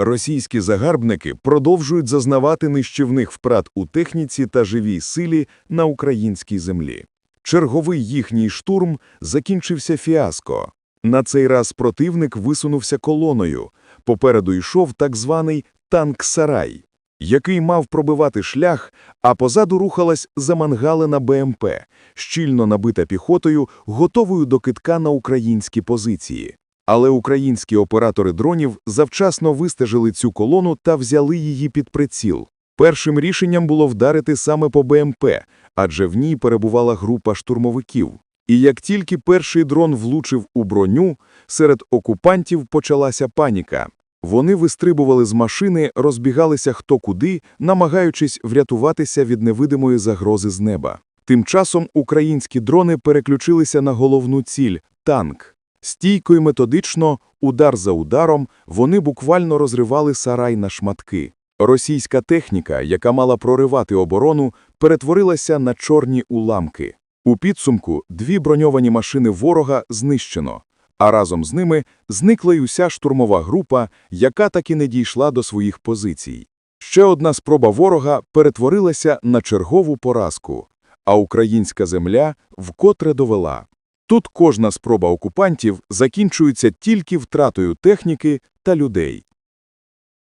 Російські загарбники продовжують зазнавати нищівних втрат у техніці та живій силі на українській землі. Черговий їхній штурм закінчився фіаско. На цей раз противник висунувся колоною. Попереду йшов так званий танк-сарай, який мав пробивати шлях, а позаду рухалась замангалена БМП, щільно набита піхотою, готовою до китка на українські позиції. Але українські оператори дронів завчасно вистежили цю колону та взяли її під приціл. Першим рішенням було вдарити саме по БМП, адже в ній перебувала група штурмовиків. І як тільки перший дрон влучив у броню, серед окупантів почалася паніка. Вони вистрибували з машини, розбігалися хто куди, намагаючись врятуватися від невидимої загрози з неба. Тим часом українські дрони переключилися на головну ціль – танк. Стійко й методично, удар за ударом, вони буквально розривали сарай на шматки. Російська техніка, яка мала проривати оборону, перетворилася на чорні уламки. У підсумку дві броньовані машини ворога знищено, а разом з ними зникла й уся штурмова група, яка таки не дійшла до своїх позицій. Ще одна спроба ворога перетворилася на чергову поразку, а українська земля вкотре довела. Тут кожна спроба окупантів закінчується тільки втратою техніки та людей.